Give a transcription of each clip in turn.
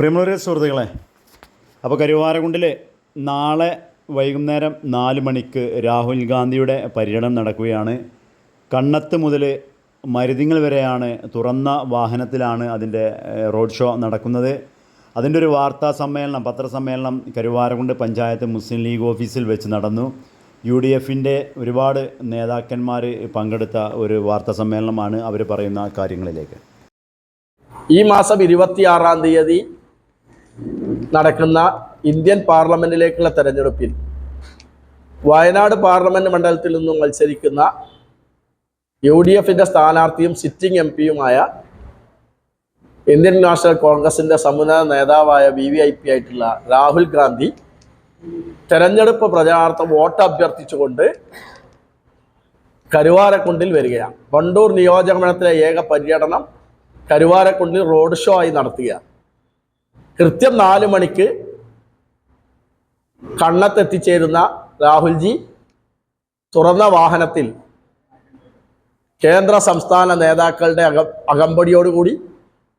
പ്രിയമുള്ളവരെ സുഹൃത്തുക്കളെ അപ്പോൾ കരുവാരകുണ്ടിൽ നാളെ വൈകുന്നേരം നാല് മണിക്ക് രാഹുൽ ഗാന്ധിയുടെ പര്യടനം നടക്കുകയാണ്. കണ്ണത്ത് മുതൽ മരുതിങ്ങൾ വരെയാണ് തുറന്ന വാഹനത്തിലാണ് അതിന്റെ റോഡ് ഷോ നടക്കുന്നത്. അതിന്റെ ഒരു വാർത്താ സമ്മേളനം പത്രസമ്മേളനം കരുവാരകുണ്ട് പഞ്ചായത്ത് മുസ്ലിം ലീഗ് ഓഫീസിൽ വെച്ച് നടന്നു. യു ഡി എഫിന്റെ ഒരുപാട് നേതാക്കന്മാർ പങ്കെടുത്ത ഒരു വാർത്താ സമ്മേളനമാണ് അവർ പറയുന്ന കാര്യങ്ങളിലേക്ക്. ഈ മാസം ഇരുപത്തിയാറാം തീയതി നടക്കുന്ന ഇന്ത്യൻ പാർലമെന്റിലേക്കുള്ള തെരഞ്ഞെടുപ്പിൽ വയനാട് പാർലമെന്റ് മണ്ഡലത്തിൽ നിന്നും മത്സരിക്കുന്ന യു ഡി എഫിന്റെ സ്ഥാനാർത്ഥിയും സിറ്റിംഗ് എം പിയുമായ ഇന്ത്യൻ നാഷണൽ കോൺഗ്രസിന്റെ സമുന്നത നേതാവായ വി വി ഐ പി ആയിട്ടുള്ള രാഹുൽ ഗാന്ധി തെരഞ്ഞെടുപ്പ് പ്രചാരണാർത്ഥം വോട്ട് അഭ്യർത്ഥിച്ചുകൊണ്ട് കരുവാരക്കുണ്ടിൽ വരികയാണ്. വണ്ടൂർ നിയോജക മണ്ഡലത്തിലെ ഏക പര്യടനം കരുവാരക്കുണ്ടിൽ റോഡ് ഷോ ആയി നടത്തുകയാണ്. കൃത്യം നാല് മണിക്ക് കണ്ണത്തെത്തിച്ചേരുന്ന രാഹുൽജി തുറന്ന വാഹനത്തിൽ കേന്ദ്ര സംസ്ഥാന നേതാക്കളുടെ അക അകമ്പടിയോടുകൂടി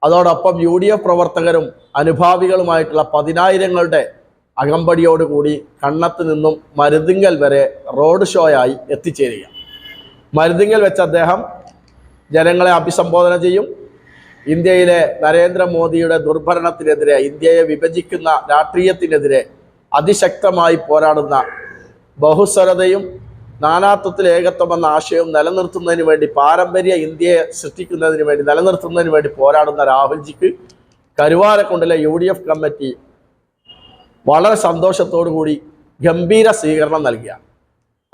അതോടൊപ്പം യു ഡി എഫ് പ്രവർത്തകരും അനുഭാവികളുമായിട്ടുള്ള പതിനായിരങ്ങളുടെ അകമ്പടിയോടുകൂടി കണ്ണത്ത് നിന്നും മരുതിങ്കൽ വരെ റോഡ് ഷോയായി എത്തിച്ചേരുക മരുതിങ്കൽ വെച്ച് അദ്ദേഹം ജനങ്ങളെ അഭിസംബോധന ചെയ്യും. ഇന്ത്യയിലെ നരേന്ദ്രമോദിയുടെ ദുർഭരണത്തിനെതിരെ ഇന്ത്യയെ വിഭജിക്കുന്ന രാഷ്ട്രീയത്തിനെതിരെ അതിശക്തമായി പോരാടുന്ന ബഹുസ്വരതയും നാനാത്വത്തിൽ ഏകത്വം എന്ന ആശയവും നിലനിർത്തുന്നതിന് വേണ്ടി പാരമ്പര്യ ഇന്ത്യയെ സൃഷ്ടിക്കുന്നതിന് വേണ്ടി നിലനിർത്തുന്നതിന് വേണ്ടി പോരാടുന്ന രാഹുൽജിക്ക് കരുവാരക്കുണ്ടിലെ യു ഡി എഫ് കമ്മിറ്റി വളരെ സന്തോഷത്തോടു കൂടി ഗംഭീര സ്വീകരണം നൽകിയ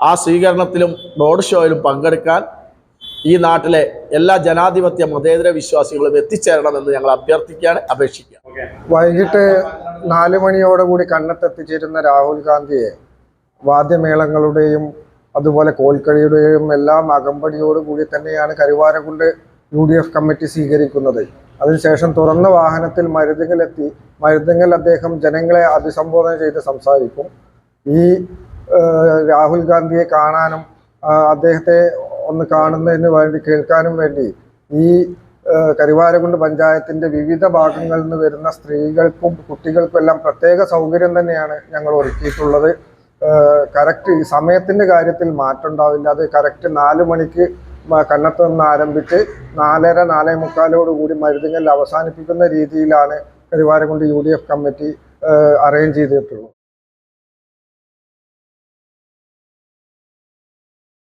ആ സ്വീകരണത്തിലും റോഡ് ഷോയിലും പങ്കെടുക്കാൻ ഈ നാട്ടിലെ എല്ലാ ജനാധിപത്യ മതേതര വിശ്വാസികളും എത്തിച്ചേരണമെന്ന് ഞങ്ങൾ അഭ്യർത്ഥിക്കുകയാണ് അപേക്ഷിക്കുക വൈകിട്ട് നാല് മണിയോടുകൂടി കണ്ണത്തെത്തിച്ചേരുന്ന രാഹുൽ ഗാന്ധിയെ വാദ്യമേളങ്ങളുടെയും അതുപോലെ കോൽക്കളിയുടെയും എല്ലാം അകമ്പടിയോടുകൂടി തന്നെയാണ് Karuvarakund U D F committee സ്വീകരിക്കുന്നത്. അതിനുശേഷം തുറന്ന വാഹനത്തിൽ മരുന്നുകളെത്തി മരുന്നുകൾ അദ്ദേഹം ജനങ്ങളെ അഭിസംബോധന ചെയ്ത് സംസാരിക്കും. ഈ രാഹുൽ ഗാന്ധിയെ കാണാനും അദ്ദേഹത്തെ ഒന്ന് കാണുന്നതിന് വേണ്ടി കേൾക്കാനും വേണ്ടി ഈ കരിവാരകുണ്ട് പഞ്ചായത്തിന്റെ വിവിധ ഭാഗങ്ങളിൽ നിന്ന് വരുന്ന സ്ത്രീകൾക്കും കുട്ടികൾക്കും എല്ലാം പ്രത്യേക സൗകര്യം തന്നെയാണ് ഞങ്ങൾ ഒരുക്കിയിട്ടുള്ളത്. കറക്റ്റ് സമയത്തിന്റെ കാര്യത്തിൽ മാറ്റം ഉണ്ടാവില്ല. അത് കറക്റ്റ് നാല് മണിക്ക് കണ്ണത്ത് നിന്ന് ആരംഭിച്ച് നാലര നാലേ മുക്കാലോട് കൂടി മരുതുങ്ങൽ അവസാനിപ്പിക്കുന്ന രീതിയിലാണ് Karivarakund U D F committee arrange ചെയ്തിട്ടുള്ളത്.